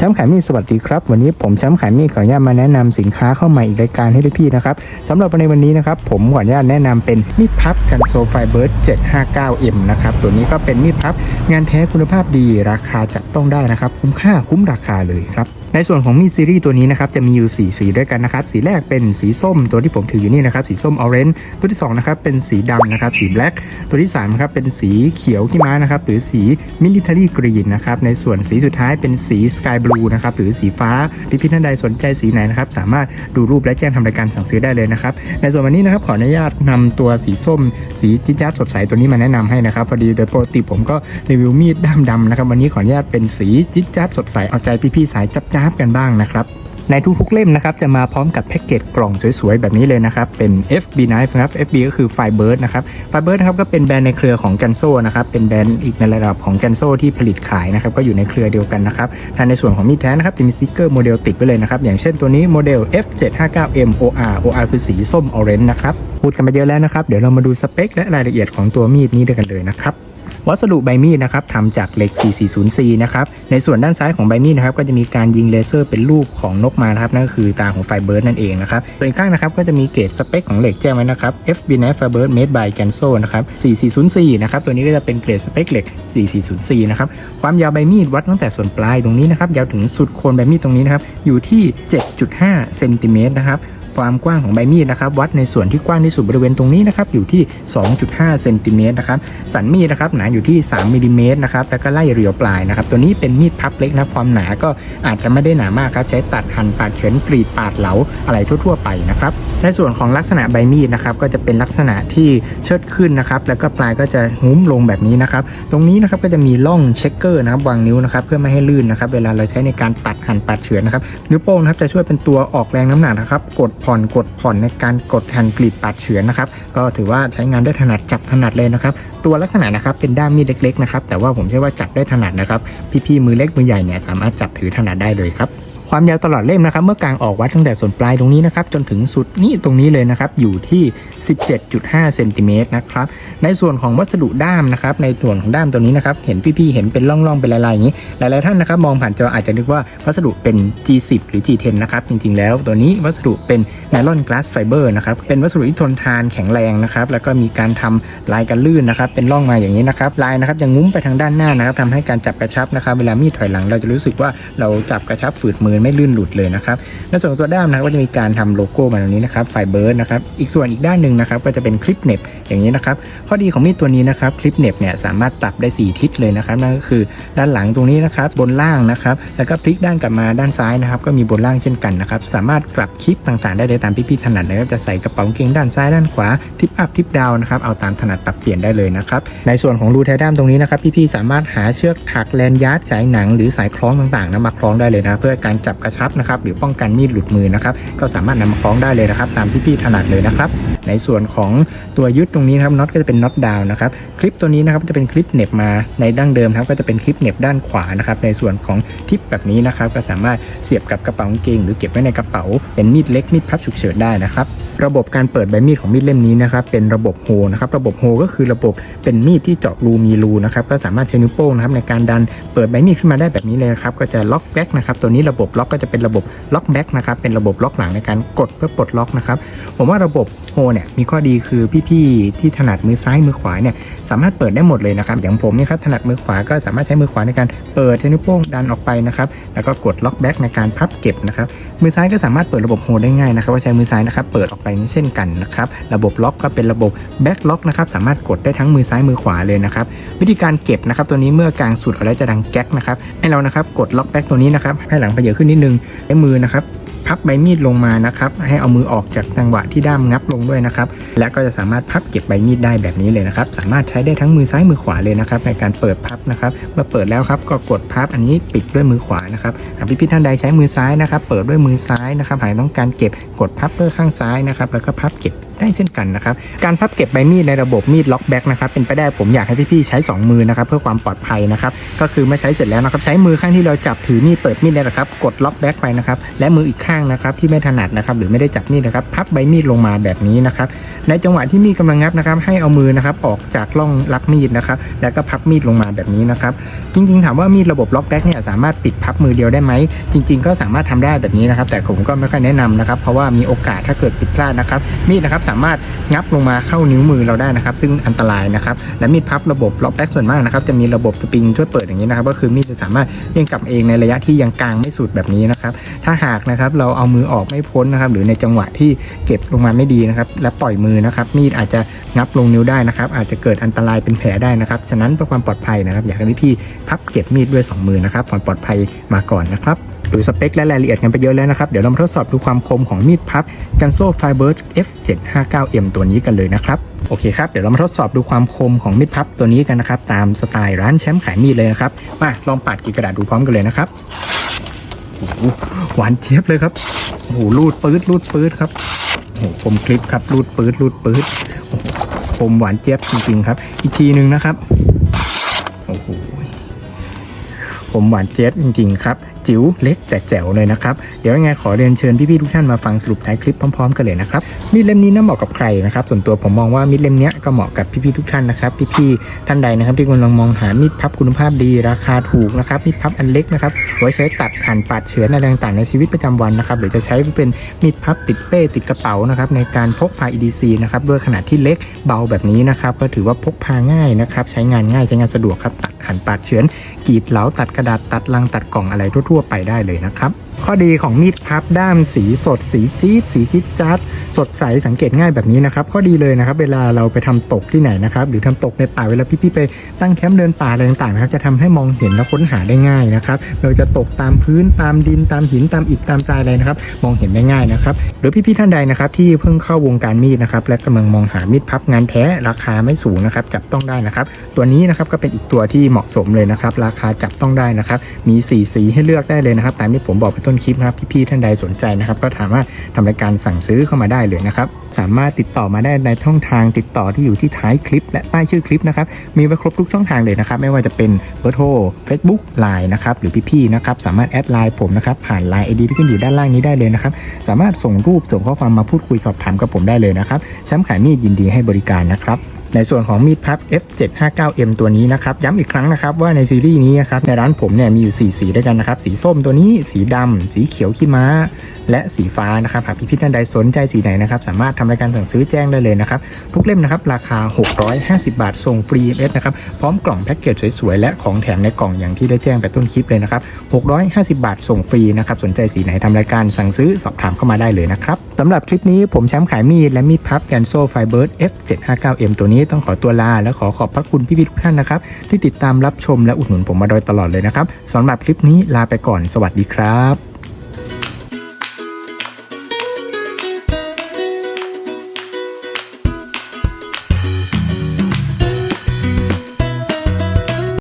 ชมป์ขายมีดสวัสดีครับ วันนี้ผมแชมป์ขายมีดขออนุญาตมาแนะนำสินค้าเข้ามาอีกรายการให้พี่ๆนะครับสำหรับในวันนี้นะครับผมขออนุญาตแนะนำเป็นมีดพับกันโซไฟเบิร์ด 759M นะครับตัวนี้ก็เป็นมีดพับงานแท้คุณภาพดีราคาจับต้องได้นะครับ คุ้มค่าคุ้มราคาเลยครับ ในส่วนของมีดซีรีส์ตัวนี้นะครับจะมีอยู่ 4 สีด้วยกันนะครับ สีแรกเป็นสีส้มตัวที่ผมถืออยู่นี่นะครับ สีส้มออเรนจ์ตัวที่2นะครับเป็นสีดำนะครับ สีแบล็กตัวที่3นะครับเป็นสีเขียวขี้ม้านะครับ หรือสีมิลิเ a อรี่กรีนนะครับ ในส่วนสีสุดท้ายเป็นสีสกายบลูนะครับ หรือสีฟ้าพี่พี่ท่านใดสนใจสีไหนนะครับ สามารถดูรูปและแจ้งทำรายการสั่งซื้อได้เลยนะครับ ในส่วนวันนี้นะครับขออนุญาตนำตัวสีส้ม สีจิ๊จ๊าสดใสตัวนี้มาแนะนำให้นะครับ พอดีโดยปกติผมก็รีวิวมีดด้ามดำนะครับ วันนี้ขออนุญาตเป็นสีจิ๊จ๊าสดใสเอาใจพี่ๆสายจับจาบกันบ้างนะครับ ในทุกๆเล่มนะครับจะมาพร้อมกับแพ็กเกจกล่องสวยๆ แบบนี้เลยนะครับ เป็น FB Knife นะครับ FB ก็คือ Firebird นะครับ Firebird นะครับก็เป็นแบรนด์ในเครือของ g a n z o นะครับ เป็นแบรนด์อีกในระดับของ g a n z o ที่ผลิตขายนะครับ ก็อยู่ในเครือเดียวกันนะครับถ้าในส่วนของมีดแท้นะครับจะมีสติกเกอร์โมเดลติดไว้เลยนะครับ อย่างเช่นตัวนี้โมเดล F759M OR OR คือสีส้มออเรนจ์นะครับ พูดกันมาเยอะแล้วนะครับ เดี๋ยวเรามาดูสเปคและรายละเอียดของตัวมีดนี้ด้วยกันเลยนะครับ วัสดุใบมีดนะครับทำจากเหล็ก 440C นะครับ ในส่วนด้านซ้ายของใบมีดนะครับก็จะมีการยิงเลเซอร์เป็นรูปของนกมานะครับนั่นก็คือตาของไฟเบิร์ดนั่นเองนะครับส่วนอีกข้างนะครับก็จะมีเกรดสเปคของเหล็กแจ้งไว้นะครับ FB Knife Firebird Made by Ganso นะครับ 440C นะครับตัวนี้ก็จะเป็นเกรดสเปคเหล็ก 440C นะครับความยาวใบมีดวัดตั้งแต่ส่วนปลายตรงนี้นะครับยาวถึงสุดโคนใบมีดตรงนี้นะครับอยู่ที่ 7.5 เซนติเมตรนะครับ ความกว้างของใบมีดนะครับ วัดในส่วนที่กว้างที่สุดบริเวณตรงนี้นะครับอยู่ที่ 2.5เซนติเมตรนะครับสันมีดนะครับหนาอยู่ที่ 3มิลลิเมตรนะครับแต่ก็ไล่เรียวปลายนะครับตัวนี้เป็นมีดพับเล็กนะความหนาก็อาจจะไม่ได้หนามากครับใช้ตัดหั่นปาดเฉือนกรีดปาดเหลาอะไรทั่ว ๆ ไปนะครับ ในส่วนของลักษณะใบมีดนะครับก็จะเป็นลักษณะที่เชิดขึ้นนะครับ แล้วก็ปลายก็จะงุ้มลงแบบนี้นะครับ ตรงนี้นะครับก็จะมีร่องเช็คเกอร์นะครับวางนิ้วนะครับเพื่อไม่ให้ลื่นนะครับ เวลาเราใช้ในการตัดหั่นปาดเฉือนนะครับนิ้วโป้งนะครับจะช่วยเป็นตัวออกแรงน้ำหนักนะครับกดผ่อนกดผ่อนในการกดหั่นกรีดปาดเฉือนนะครับ ก็ถือว่าใช้งานได้ถนัดจับถนัดเลยนะครับ ตัวลักษณะนะครับเป็นด้ามมีดเล็กๆนะครับแต่ว่าผมเชื่อว่าจับได้ถนัดนะครับ พี่ๆมือเล็กมือใหญ่เนี่ยสามารถจับถือถนัดได้เลยครับ ความยาวตลอดเล่มนะครับ เมื่อกางออกวัดตั้งแต่ส่วนปลายตรงนี้นะครับ จนถึงสุดนี้ตรงนี้เลยนะครับ อยู่ที่ 17.5เซนติเมตรนะครับ ในส่วนของวัสดุด้ามนะครับ ในส่วนของด้ามตัวนี้นะครับ เห็นพี่ๆ เห็นเป็นร่องๆ เป็นลายๆอย่างนี้ หลายๆท่านนะครับ มองผ่านจออาจจะนึกว่าวัสดุเป็น G10 หรือ G10 นะครับ จริงๆ แล้วตัวนี้วัสดุเป็นไนลอนกลาสไฟเบอร์นะครับ เป็นวัสดุที่ทนทานแข็งแรงนะครับ แล้วก็มีการทำลายกันลื่นนะครับ เป็นร่องมาอย่างนี้นะครับ ลายนะครับจะงุ้มไปทางด้านหน้านะครับทำให้การจับกระชับนะครับ เวลามีดถอยหลังเราจะรู้สึกว่าเราจับกระชับฝืดมือไม่ลื่นหลุดเลยนะครับในส่วนของตัวด้ามนะครับก็จะมีการทำโลโก้มาตรงนี้นะครับไฟเบิร์ดนะครับอีกส่วนอีกด้านหนึ่งนะครับก็จะเป็นคลิปเน็บอย่างนี้นะครับข้อดีของมีดตัวนี้นะครับคลิปเน็บเนี่ยสามารถปรับได้ 4 ทิศเลยนะครับนั่นก็คือด้านหลังตรงนี้นะครับบนล่างนะครับแล้วก็พลิกด้านกลับมาด้านซ้ายนะครับก็มีบนล่างเช่นกันนะครับสามารถกลับคลิปต่างๆ ได้เลยตามพี่ๆถนัดนะครับจะใส่กระเป๋าเกงด้านซ้ายด้านขวาทิปอัพทิปดาวนะครับเอาตามถนัดปรับเปลี่ยนได้เลยนะครับในส่วนของรูแทด้ามตรงนี้นะครับพี่ๆสามารถหาเชือกถักแลนยาร์ดสายหนัง หรือสายคล้องต่างๆนะมาคล้องได้เลยนะเพื่อการจับกระชับนะครับหรือป้องกันมีดหลุดมือนะครับก็สามารถนำมาคล้องได้เลยนะครับ ตามที่พี่ถนัดเลยนะครับ ในส่วนของตัวยึดตรงนี้นะครับน็อตก็จะเป็นน็อตดาวนะครับคลิปตัวนี้นะครับจะเป็นคลิปเหน็บมาในดั้งเดิมครับก็จะเป็นคลิปเหน็บด้านขวานะครับในส่วนของทิปแบบนี้นะครับก็สามารถเสียบกับกระเป๋ากางเกงหรือเก็บไว้ในกระเป๋า เป็นมีดเล็กมีดพับฉุกเฉินได้นะครับระบบการเปิดใบมีดของมีดเล่มนี้นะครับเป็นระบบโฮนะครับระบบโฮก็คือระบบเป็นมีดที่เจาะรูมีรูนะครับก็สามารถใช้นิ้วโป้งนะครับในการดันเปิดใบมีดขึ้นมาได้แบบนี้เลยนะครับก็จะล็อกแบ็กนะครับตัวนี้ระบบล็อกก็จะเป็นระบบล็อกแบ็กนะครับเป็นระบบล็อกหลังในการกดเพื่อปลดล็อกนะครับผมว่าระบบโฮเนี่ยมีข้อดีคือพี่ๆที่ถนัดมือซ้ายมือขวาเนี่ยสามารถเปิดได้หมดเลยนะครับอย่างผมเนี่ยครับถนัดมือขวาก็สามารถใช้มือขวาในการเปิดใช้นิ้วโป้งดันออกไปนะครับแล้วก็กดล็อกแบ็กในการพับเก็บนะครับมือซ้ายก็สามารถเปิดระบบโฮได้ง่ายนะครับว่าใช้มือซ้ายนะครับเปิดออกไปเช่นกันนะครับระบบล็อกก็เป็นระบบแบ็กล็อกนะครับสามารถกดได้ทั้งมือซ้ายมือขวาเลยนะครับวิธีการเก็บนะครับตัวนี้เมื่อกางสุดออกแล้วจะดังแก๊กนะครับให้เรานะครับกดล็อกแบ็กตัวนี้นะครับให้หลังไปเยอะขึ้นนิดนึงใช้มือนะครับ พับใบมีดลงมานะครับ ให้เอามือออกจากจังหวะที่ด้ามงับลงด้วยนะครับ และก็จะสามารถพับเก็บใบมีดได้แบบนี้เลยนะครับ สามารถใช้ได้ทั้งมือซ้ายมือขวาเลยนะครับ ในการเปิดพับนะครับ เมื่อเปิดแล้วครับก็กดพับอันนี้ปิดด้วยมือขวานะครับหากพี่ๆท่านใดใช้มือซ้ายนะครับ เปิดด้วยมือซ้ายนะครับหากต้องการเก็บกดพับเพื่อข้างซ้ายนะครับ แล้วก็พับเก็บ ได้เช่นกันนะครับ การพับเก็บใบมีดในระบบมีดล็อกแบ็กนะครับเป็นไปได้ผมอยากให้พี่ๆใช้ 2 มือนะครับเพื่อความปลอดภัยนะครับก็คือเมื่อใช้เสร็จแล้วนะครับใช้มือข้างที่เราจับถือมีดเปิดมีดนะครับกดล็อกแบ็กไปนะครับและมืออีกข้างนะครับที่ไม่ถนัดนะครับหรือไม่ได้จับมีดนะครับพับใบมีดลงมาแบบนี้นะครับในจังหวะที่มีดกำลังงับนะครับให้เอามือนะครับออกจากร่องรับมีดนะครับแล้วก็พับมีดลงมาแบบนี้นะครับจริงๆ ถามว่ามีดระบบล็อกแบ็กเนี่ยสามารถปิดพับมือเดียวได้ไหมจริง ๆ ก็สามารถทำได้แบบนี้นะครับแต่ผมก็ไม่ค่อยแนะนำนะครับเพราะว่ามีโอกาสถ้าเกิดผิดพลาดนะครับมีดนะครับสามารถงับลงมาเข้านิ้วมือเราได้นะครับ ซึ่งอันตรายนะครับ และมีดพับระบบล็อกแบ็กส่วนมากนะครับ จะมีระบบสปริงช่วยเปิดอย่างนี้นะครับ ก็คือมีดจะสามารถเด้งกลับเองในระยะที่ยังกลางไม่สุดแบบนี้นะครับ ถ้าหากนะครับเราเอามือออกไม่พ้นนะครับ หรือในจังหวะที่เก็บลงมาไม่ดีนะครับ และปล่อยมือนะครับ มีดอาจจะงับลงนิ้วได้นะครับ อาจจะเกิดอันตรายเป็นแผลได้นะครับ ฉะนั้นเพื่อความปลอดภัยนะครับ อยากให้พี่พับเก็บมีดด้วยสองมือนะครับความปลอดภัยมาก่อนนะครับ ดูสเปคและรายละเอียดกันไปเยอะแล้วนะครับ เดี๋ยวเรามาทดสอบดูความคมของมีดพับกันโซ่ไฟเบอร์ F759M ตัวนี้กันเลยนะครับ โอเคครับ เดี๋ยวเรามาทดสอบดูความคมของมีดพับตัวนี้กันนะครับ ตามสไตล์ร้านแชมป์ขายมีดเลยนะครับ มาลองปาดกีกระดาษดูพร้อมกันเลยนะครับหวานเจี๊ยบเลยครับโอ้โหรูดปื๊ดรูดปื๊ดครับโอ้โหคมคลิปครับรูดปื๊ดรูดปื๊ดคมหวานเจี๊ยบจริงๆครับ อีกทีหนึ่งนะครับโอ้โหผมหวานเจี๊ยบจริงๆครับจิ๋วเล็กแต่แจ๋วเลยนะครับ เดี๋ยวยังไงขอเรียนเชิญพี่ๆทุกท่านมาฟังสรุปท้ายคลิปพร้อมๆกันเลยนะครับมีดเล่มนี้น่าเหมาะกับใครนะครับส่วนตัวผมมองว่ามีดเล่มนี้ก็เหมาะกับพี่ๆทุกท่านนะครับพี่ๆท่านใดนะครับที่กำลังมองหามีดพับคุณภาพดี ราคาถูกนะครับมีดพับอันเล็กนะครับไว้ใช้ตัดหั่นปาดเฉือนอะไรต่างๆในชีวิตประจำวันนะครับหรือจะใช้เป็นมีดพับติดเป้ติดกระเป๋านะครับในการพกพา EDC นะครับด้วยขนาดที่เล็กเบาแบบนี้นะครับก็ถือว่าพกพาง่ายนะครับใช้งานง่ายใช้งานสะดวกครับตัดหั่นปาดเฉือนกรีดเหลาตัดกระดาษตัดลังตัดกล่องอะไรทั่วั่วไปได้เลยนะครับ ข้อดีของมีดพับด้ามสีสด สีจี๊ดสีจิ๊ดจัดสดใสสังเกตง่ายแบบนี้นะครับ ข้อดีเลยนะครับ เวลาเราไปทำตกที่ไหนนะครับ หรือทำตกในป่าเวลาพี่ๆไปตั้งแคมป์เดินป่าอะไรต่างๆนะครับจะทำให้มองเห็นและค้นหาได้ง่ายนะครับเราจะตกตามพื้นตามดินตามหินตามอิฐตามทรายอะไรนะครับ มองเห็นได้ง่ายนะครับ หรือพี่ๆท่านใดนะครับที่เพิ่งเข้าวงการมีดนะครับและกำลังมองหามีดพับงานแท้ราคาไม่สูงนะครับ จับต้องได้นะครับ ตัวนี้นะครับก็เป็นอีกตัวที่เหมาะสมเลยนะครับ ราคาจับต้องได้นะครับ มีสีสีให้เลือกได้เลยนะครับตามที่ผมบอกไปต้นคลิปนะครับพี่ๆท่านใดสนใจนะครับ ก็สามารถทำรายการสั่งซื้อเข้ามาได้เลยนะครับ สามารถติดต่อมาได้ในช่องทางติดต่อที่อยู่ที่ท้ายคลิป และใต้ชื่อคลิปนะครับมีไว้ครบทุกช่องทางเลยนะครับ ไม่ว่าจะเป็นเบอร์โทร Facebook Line นะครับหรือพี่ๆนะครับสามารถแอดไลน์ผมนะครับผ่านไลน์ไอดีที่ขึ้นอยู่ด้านล่างนี้ได้เลยนะครับสามารถส่งรูปส่งข้อความมาพูดคุยสอบถามกับผมได้เลยนะครับแชมป์ขายมีดยินดีให้บริการนะครับในส่วนของมีดพับ F759M ตัวนี้นะครับ ย้ำอีกครั้งนะครับว่าในซีรีส์นี้นะครับในร้านผมเนี่ยมีอยู่ 4 สีด้วยกันนะครับ สีส้มตัวนี้สีดำสีเขียวขี้ม้า และสีฟ้านะครับหากพี่ๆท่านใดสนใจสีไหนนะครับ สามารถทำรายการสั่งซื้อแจ้งได้เลยนะครับ ทุกเล่มนะครับราคา 650 บาท ส่งฟรี MS นะครับ พร้อมกล่องแพ็กเกจสวยๆ และของแถมในกล่องอย่างที่ได้แจ้งไปต้นคลิปเลยนะครับ650 บาทส่งฟรีนะครับสนใจสีไหนทำรายการสั่งซื้อสอบถามเข้ามาได้เลยนะครับ สำหรับคลิปนี้ผมแชมป์ขายมีดและมีดพับแกนโซ่ไฟเบิร์ด F759M ตัวนี้ต้องขอตัวลา และขอขอบพระคุณพี่ๆทุกท่านนะครับ ที่ติดตามรับชมและอุดหนุนผมมาโดยตลอดเลยนะครับสำหรับคลิปนี้ลาไปก่อนสวัสดีครับ